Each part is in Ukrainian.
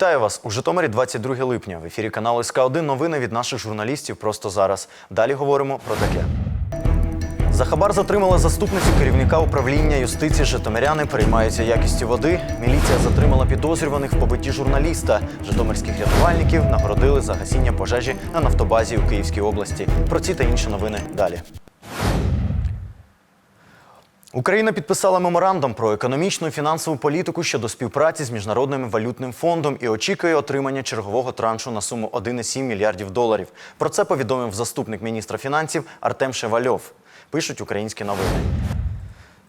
Вітаю вас у Житомирі 22 липня. В ефірі каналу СК 1 новини від наших журналістів просто зараз. Далі говоримо про таке. За хабар затримала заступницю керівника управління юстиції Житомиряни переймаються якістю води. Міліція затримала підозрюваних в побитті журналіста. Житомирських рятувальників нагородили за гасіння пожежі на нафтобазі у Київській області. Про ці та інші новини далі. Україна підписала меморандум про економічну і фінансову політику щодо співпраці з міжнародним валютним фондом і очікує отримання чергового траншу на суму 1,7 мільярдів доларів. Про це повідомив заступник міністра фінансів Артем Шевальов. Пишуть українські новини.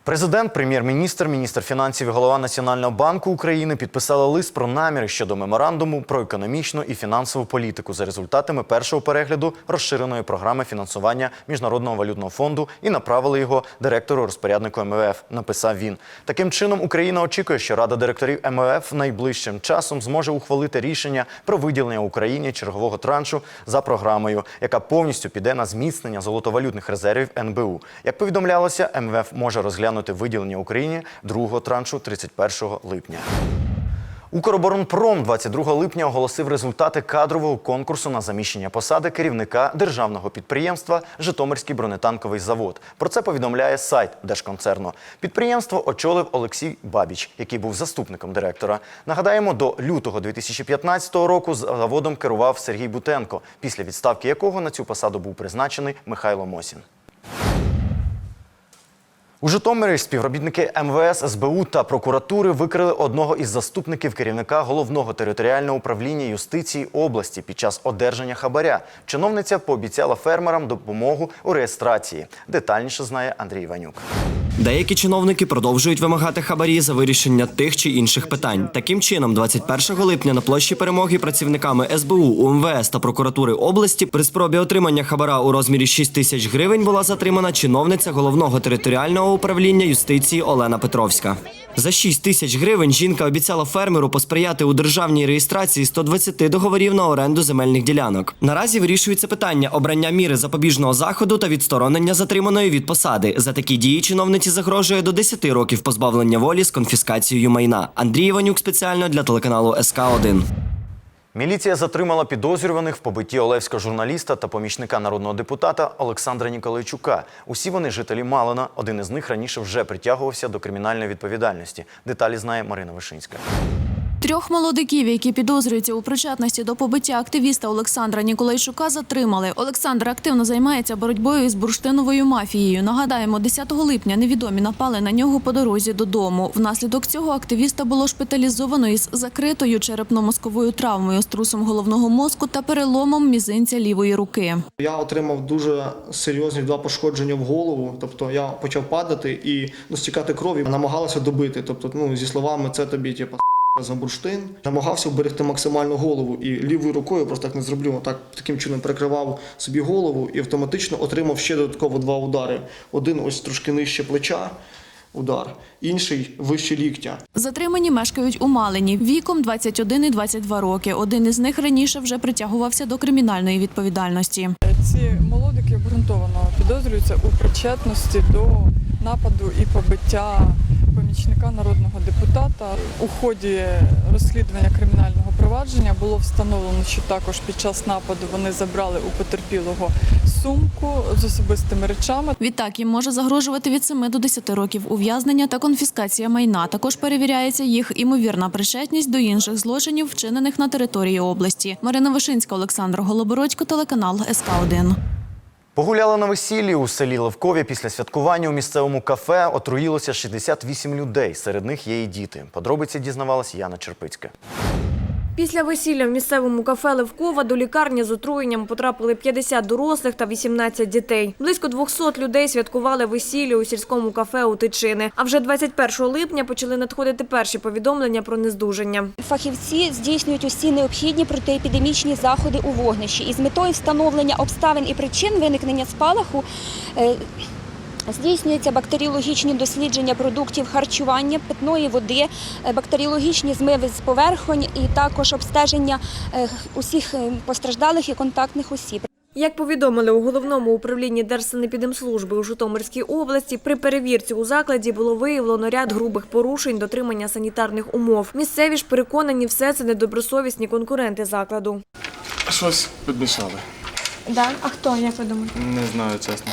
Президент, прем'єр-міністр, міністр фінансів і голова Національного банку України підписали лист про наміри щодо меморандуму про економічну і фінансову політику за результатами першого перегляду розширеної програми фінансування Міжнародного валютного фонду і направили його директору розпоряднику МВФ. Написав він. Таким чином, Україна очікує, що Рада директорів МВФ найближчим часом зможе ухвалити рішення про виділення Україні чергового траншу за програмою, яка повністю піде на зміцнення золотовалютних резервів НБУ. Як повідомлялося, МВФ може розглянути виділення Україні другого траншу 31 липня. Укроборонпром 22 липня оголосив результати кадрового конкурсу на заміщення посади керівника державного підприємства Житомирський бронетанковий завод. Про це повідомляє сайт Держконцерну. Підприємство очолив Олексій Бабіч, який був заступником директора. Нагадаємо, до лютого 2015 року заводом керував Сергій Бутенко, після відставки якого на цю посаду був призначений Михайло Мосін. У Житомирі співробітники МВС, СБУ та прокуратури викрили одного із заступників керівника головного територіального управління юстиції області під час одержання хабаря. Чиновниця пообіцяла фермерам допомогу у реєстрації. Детальніше знає Андрій Іванюк. Деякі чиновники продовжують вимагати хабарі за вирішення тих чи інших питань. Таким чином, 21 липня на площі перемоги працівниками СБУ, УМВС та прокуратури області при спробі отримання хабара у розмірі 6 тисяч гривень була затримана чиновниця головного територіального управління юстиції Олена Петровська. За 6 тисяч гривень жінка обіцяла фермеру посприяти у державній реєстрації 120 договорів на оренду земельних ділянок. Наразі вирішується питання обрання міри запобіжного заходу та відсторонення затриманої від посади. За такі дії чиновниці загрожує до 10 років позбавлення волі з конфіскацією майна. Андрій Іванюк спеціально для телеканалу СК 1 Міліція затримала підозрюваних в побитті олевського журналіста та помічника народного депутата Олександра Ніколайчука. Усі вони жителі Малина. Один із них раніше вже притягувався до кримінальної відповідальності. Деталі знає Марина Вишинська. Трьох молодиків, які підозрюються у причетності до побиття активіста Олександра Ніколайчука, затримали. Олександр активно займається боротьбою із бурштиновою мафією. Нагадаємо, 10 липня невідомі напали на нього по дорозі додому. Внаслідок цього активіста було шпиталізовано із закритою черепно-мозковою травмою, струсом головного мозку та переломом мізинця лівої руки. Я отримав дуже серйозні два пошкодження в голову. Тобто я почав падати і ну, стікати крові, намагалася добити. Тобто, ну зі словами, це тобі типу, за бурштин. Намагався вберегти максимально голову і лівою рукою просто так не зроблю. Так таким чином прикривав собі голову і автоматично отримав ще додатково два удари. Один ось трошки нижче плеча. Удар, інший вище ліктя. Затримані мешкають у Малині віком 21 і 22 роки. Один із них раніше вже притягувався до кримінальної відповідальності. Ці молодики обґрунтовано підозрюються у причетності до нападу і побиття помічника народного депутата. У ході розслідування кримінального провадження було встановлено, що також під час нападу вони забрали у потерпілого сумку з особистими речами. Відтак їм може загрожувати від 7 до 10 років ув'язнення та конфіскація майна. Також перевіряється їх імовірна причетність до інших злочинів, вчинених на території області. Марина Вишинська, Олександр Голобородько, телеканал СК 1 Погуляли на весіллі у селі Левкові після святкування у місцевому кафе отруїлося 68 людей. Серед них є і діти. Подробиці дізнавалась Яна Черпицька. Після весілля в місцевому кафе Левкова до лікарні з отруєнням потрапили 50 дорослих та 18 дітей. Близько 200 людей святкували весілля у сільському кафе у Тичини. А вже 21 липня почали надходити перші повідомлення про нездужання. Фахівці здійснюють усі необхідні протиепідемічні заходи у вогнищі із метою встановлення обставин і причин виникнення спалаху. Здійснюються бактеріологічні дослідження продуктів харчування, питної води, е, бактеріологічні змиви з поверхонь і також обстеження е, усіх е, постраждалих і контактних осіб. Як повідомили у головному управлінні Держсанепідемслужби у Житомирській області, при перевірці у закладі було виявлено ряд грубих порушень дотримання санітарних умов. Місцеві ж переконані, все це недобросовісні конкуренти закладу. Щось підмішали. Да? А хто, як ви думаєте? Не знаю, чесно.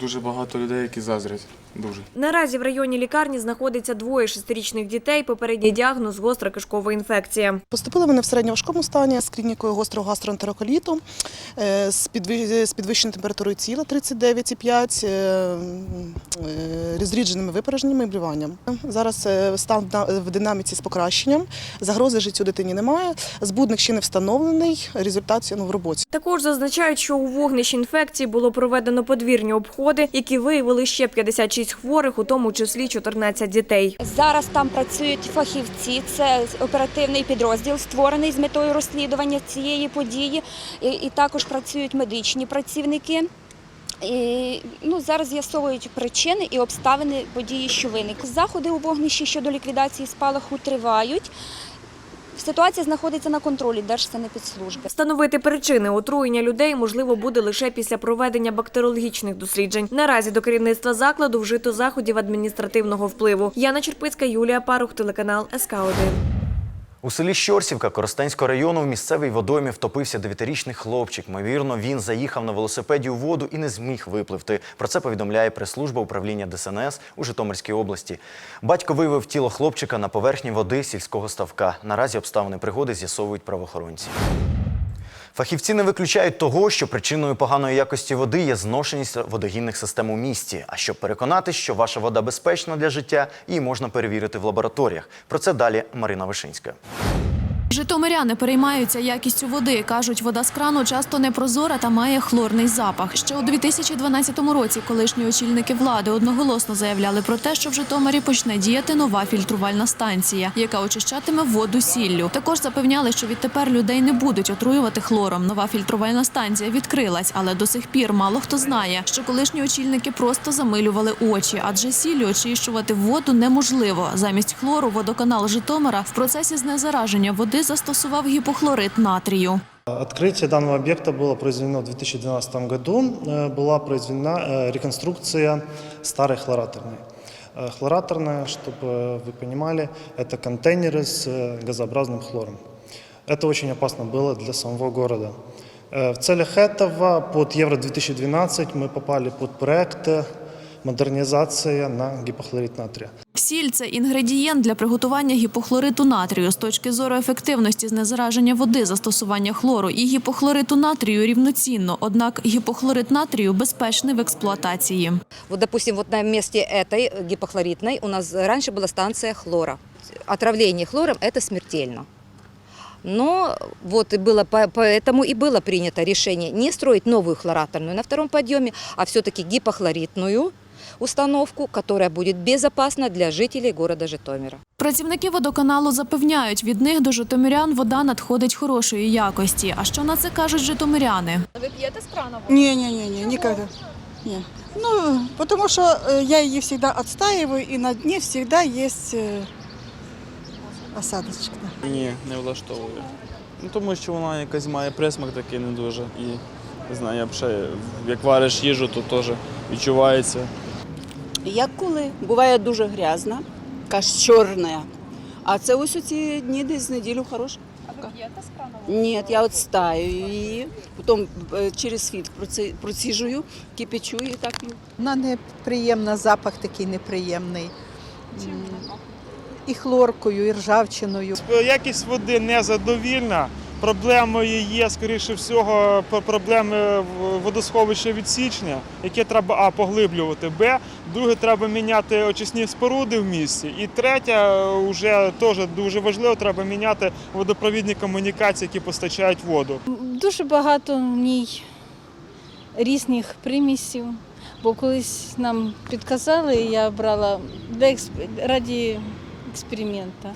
Дуже багато людей, які заздрять. Дуже. Наразі в районі лікарні знаходиться двоє шестирічних дітей. Попередній діагноз гостра кишкова інфекція. Поступили вони в середньоважкому стані з клінікою гострого гастроентероколіту, е, з підви- з підвищеною температурою тіла 39,5, е, е, зрідженими і блюванням. Зараз стан в динаміці з покращенням, загрози життю дитині немає, збудник ще не встановлений, результат ну, в роботі. Також зазначають, що у вогнищі інфекції було проведено подвірні обходи, які виявили ще 56 хворих, у тому числі 14 дітей. Зараз там працюють фахівці. Це оперативний підрозділ, створений з метою розслідування цієї події. І, також працюють медичні працівники. І, ну, зараз з'ясовують причини і обставини події, що виникли. Заходи у вогнищі щодо ліквідації спалаху тривають. Ситуація знаходиться на контролі Держсанепідслужби. Встановити причини отруєння людей можливо буде лише після проведення бактеріологічних досліджень. Наразі до керівництва закладу вжито заходів адміністративного впливу. Яна Черпицька, Юлія Парух, телеканал СК 1 У селі Щорсівка Коростенського району в місцевій водоймі втопився дев'ятирічний хлопчик. Ймовірно, він заїхав на велосипеді у воду і не зміг випливти. Про це повідомляє прес-служба управління ДСНС у Житомирській області. Батько виявив тіло хлопчика на поверхні води сільського ставка. Наразі обставини пригоди з'ясовують правоохоронці. Фахівці не виключають того, що причиною поганої якості води є зношеність водогінних систем у місті. А щоб переконатись, що ваша вода безпечна для життя, її можна перевірити в лабораторіях. Про це далі Марина Вишинська. Житомиряни переймаються якістю води. Кажуть, вода з крану часто непрозора та має хлорний запах. Ще у 2012 році колишні очільники влади одноголосно заявляли про те, що в Житомирі почне діяти нова фільтрувальна станція, яка очищатиме воду сіллю. Також запевняли, що відтепер людей не будуть отруювати хлором. Нова фільтрувальна станція відкрилась, але до сих пір мало хто знає, що колишні очільники просто замилювали очі, адже сіллю очищувати воду неможливо. Замість хлору водоканал Житомира в процесі знезараження води застосував гіпохлорид натрію. Открытие данного объекта было произведено в 2012 году. Э, Была произведена э, реконструкция старой хлораторной. Э, Хлораторная, чтобы вы понимали, это контейнеры с э, газообразным хлором. Это очень опасно было для самого города. Э, В целях этого под Евро-2012 мы попали под проект э, «Модернизация на гипохлорид натрия». Сіль це інгредієнт для приготування гіпохлориту натрію. З точки зору ефективності знезараження води, застосування хлору і гіпохлориту натрію рівноцінно. Однак гіпохлорид натрію безпечний в експлуатації. Вот, допустим, вот на месте этой э, гипохлоритной у нас раньше была станция хлора. Отравление хлором – это смертельно. Но вот и было, по- поэтому и было принято решение не строить новую хлораторную на втором подъеме, а все-таки гипохлоритную установку, которая будет безопасна для жителей города Житомира. Працівники водоканалу запевняють, від них до житомирян вода надходить хорошої якості. А що на це кажуть житомиряни? Не, не, не, не, никогда. Не. Ну, потому что э, я ее всегда отстаиваю, и на дне всегда есть э, осадочек. да. Ні, не влаштовує. Ну тому що вона якась має присмак такий не дуже. І не знаю, я б ще як вариш їжу, то теж відчувається. Як коли? Буває дуже грязна, каш чорна. А це ось у ці дні десь з неділю хороша. А ви п'єте з крану? Ні, я отстаю її, потім е, через фільтр проціжую, кипячу і так п'ю. Вона неприємна, запах такий неприємний. М, І хлоркою, і ржавчиною. Якість води незадовільна. Проблемою є, скоріше всього, проблеми водосховища від січня, яке треба А поглиблювати, Б. Друге, треба міняти очисні споруди в місті. І третє, вже теж дуже важливо, треба міняти водопровідні комунікації, які постачають воду. Дуже багато в ній різних примісів, бо колись нам підказали, я брала раді експерименту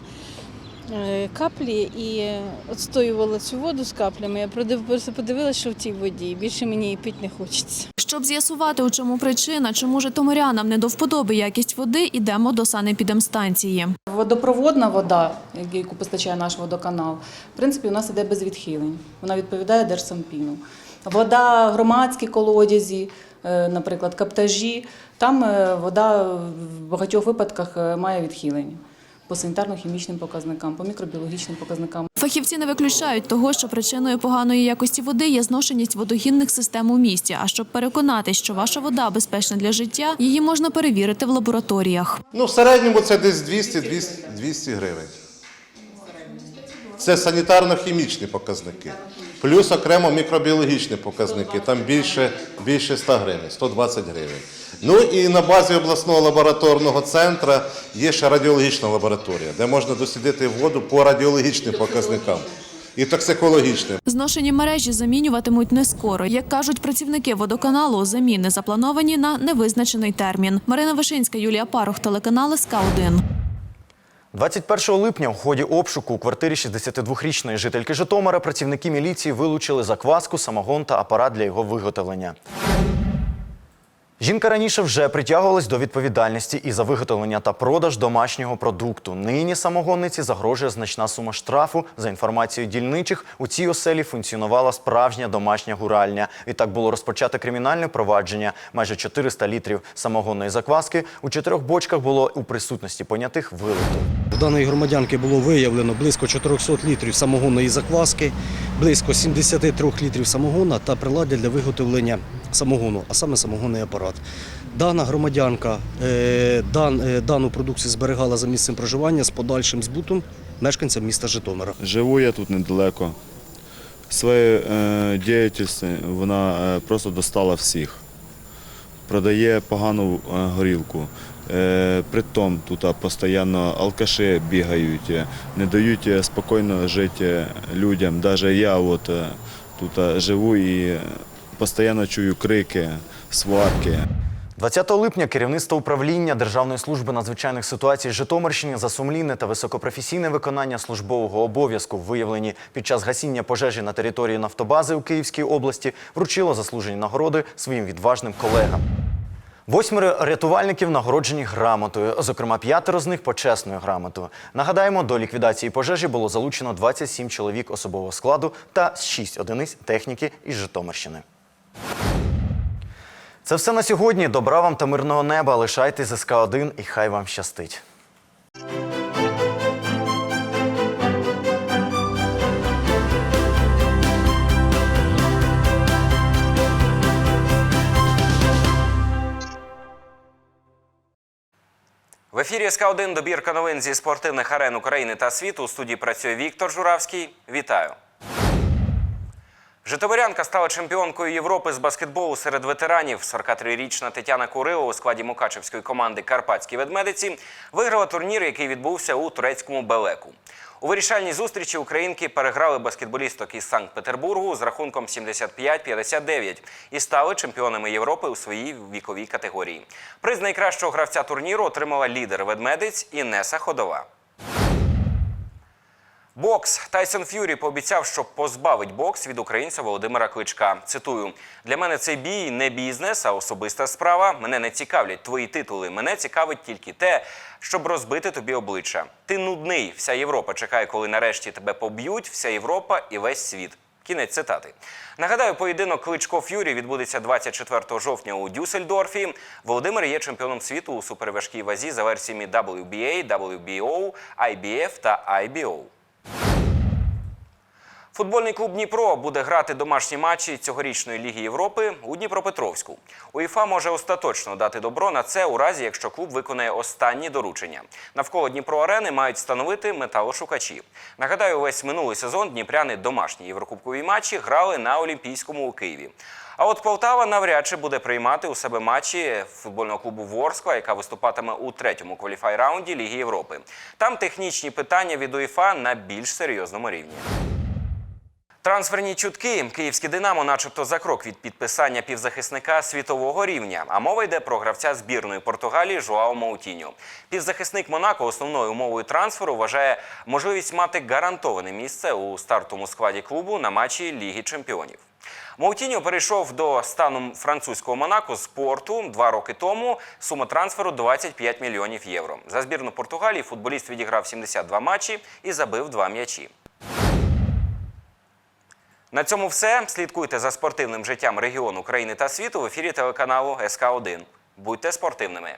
каплі і відстоювала цю воду з каплями. Я просто подивилася, що в тій воді. Більше мені її пити не хочеться. Щоб з'ясувати, у чому причина, чому житомирянам не до вподоби якість води, ідемо до санепідемстанції. Водопроводна вода, яку постачає наш водоканал, в принципі, у нас іде без відхилень. Вона відповідає Держсанпіну. Вода, громадські колодязі, е, наприклад, каптажі, там е, вода в багатьох випадках е, має відхилення по санітарно-хімічним показникам, по мікробіологічним показникам. Фахівці не виключають того, що причиною поганої якості води є зношеність водогінних систем у місті. А щоб переконатись, що ваша вода безпечна для життя, її можна перевірити в лабораторіях. Ну, в середньому це десь 200-200 200 гривень. Це санітарно-хімічні показники. Плюс окремо мікробіологічні показники. Там більше, більше 100 гривень, 120 гривень. Ну і на базі обласного лабораторного центру є ще радіологічна лабораторія, де можна дослідити воду по радіологічним показникам і токсикологічним. Зношені мережі замінюватимуть не скоро. Як кажуть працівники водоканалу, заміни заплановані на невизначений термін. Марина Вишинська, Юлія Парух, телеканал СК 1 21 липня у ході обшуку у квартирі 62-річної жительки Житомира працівники міліції вилучили закваску, самогон та апарат для його виготовлення. Жінка раніше вже притягувалась до відповідальності і за виготовлення та продаж домашнього продукту. Нині самогонниці загрожує значна сума штрафу. За інформацією дільничих, у цій оселі функціонувала справжня домашня гуральня. Відтак було розпочато кримінальне провадження. Майже 400 літрів самогонної закваски у чотирьох бочках було у присутності понятих вилито. У даної громадянки було виявлено близько 400 літрів самогонної закваски, близько 73 літрів самогона та приладдя для виготовлення самогону, а саме самогонний апарат. Дана громадянка е, дан, е, дану продукцію зберігала за місцем проживання з подальшим збутом мешканцям міста Житомира. Живу я тут недалеко. Своєю е, діяльністю вона е, просто достала всіх. Продає погану горілку. Е, притом тут постійно алкаші бігають, не дають спокійно жити людям. Навіть я от, тут живу і постійно чую крики, сварки. 20 липня керівництво управління Державної служби надзвичайних ситуацій Житомирщини за сумлінне та високопрофесійне виконання службового обов'язку, виявлені під час гасіння пожежі на території нафтобази у Київській області, вручило заслужені нагороди своїм відважним колегам. Восьмеро рятувальників нагороджені грамотою, зокрема п'ятеро з них почесною грамотою. Нагадаємо, до ліквідації пожежі було залучено 27 чоловік особового складу та 6 одиниць техніки із Житомирщини. Це все на сьогодні. Добра вам та мирного неба. Лишайтесь з СК 1 і хай вам щастить. В ефірі СК1 добірка новин зі спортивних арен України та світу. У студії працює Віктор Журавський. Вітаю. Житомирянка стала чемпіонкою Європи з баскетболу серед ветеранів. 43-річна Тетяна Курило у складі мукачевської команди Карпатські ведмедиці виграла турнір, який відбувся у турецькому Белеку. У вирішальній зустрічі українки переграли баскетболісток із Санкт-Петербургу з рахунком 75-59 і стали чемпіонами Європи у своїй віковій категорії. Приз найкращого гравця турніру отримала лідер ведмедиць Інеса Ходова. Бокс Тайсон Ф'юрі пообіцяв, що позбавить бокс від українця Володимира Кличка. Цитую: для мене цей бій не бізнес, а особиста справа. Мене не цікавлять твої титули. Мене цікавить тільки те, щоб розбити тобі обличчя. Ти нудний. Вся Європа чекає, коли нарешті тебе поб'ють. Вся Європа і весь світ. Кінець цитати. Нагадаю, поєдинок Кличко Ф'юрі відбудеться 24 жовтня у Дюссельдорфі. Володимир є чемпіоном світу у суперважкій вазі за версіями WBA, WBO, IBF та IBO. Футбольний клуб Дніпро буде грати домашні матчі цьогорічної Ліги Європи у Дніпропетровську. УЄФА може остаточно дати добро на це у разі, якщо клуб виконає останні доручення. Навколо Дніпро арени мають встановити металошукачі. Нагадаю, весь минулий сезон дніпряни домашні єврокубкові матчі грали на Олімпійському у Києві. А от Полтава навряд чи буде приймати у себе матчі футбольного клубу Ворскла, яка виступатиме у третьому кваліфай-раунді Ліги Європи. Там технічні питання від УЄФА на більш серйозному рівні. Трансферні чутки київське Динамо, начебто, за крок від підписання півзахисника світового рівня. А мова йде про гравця збірної Португалії Жуао Маутіньо. Півзахисник Монако основною умовою трансферу вважає можливість мати гарантоване місце у стартовому складі клубу на матчі Ліги Чемпіонів. Маутіньо перейшов до стану французького Монако з порту два роки тому. Сума трансферу 25 мільйонів євро. За збірну Португалії футболіст відіграв 72 матчі і забив два м'ячі. На цьому все. Слідкуйте за спортивним життям регіону, країни та світу в ефірі телеканалу СК 1 Будьте спортивними.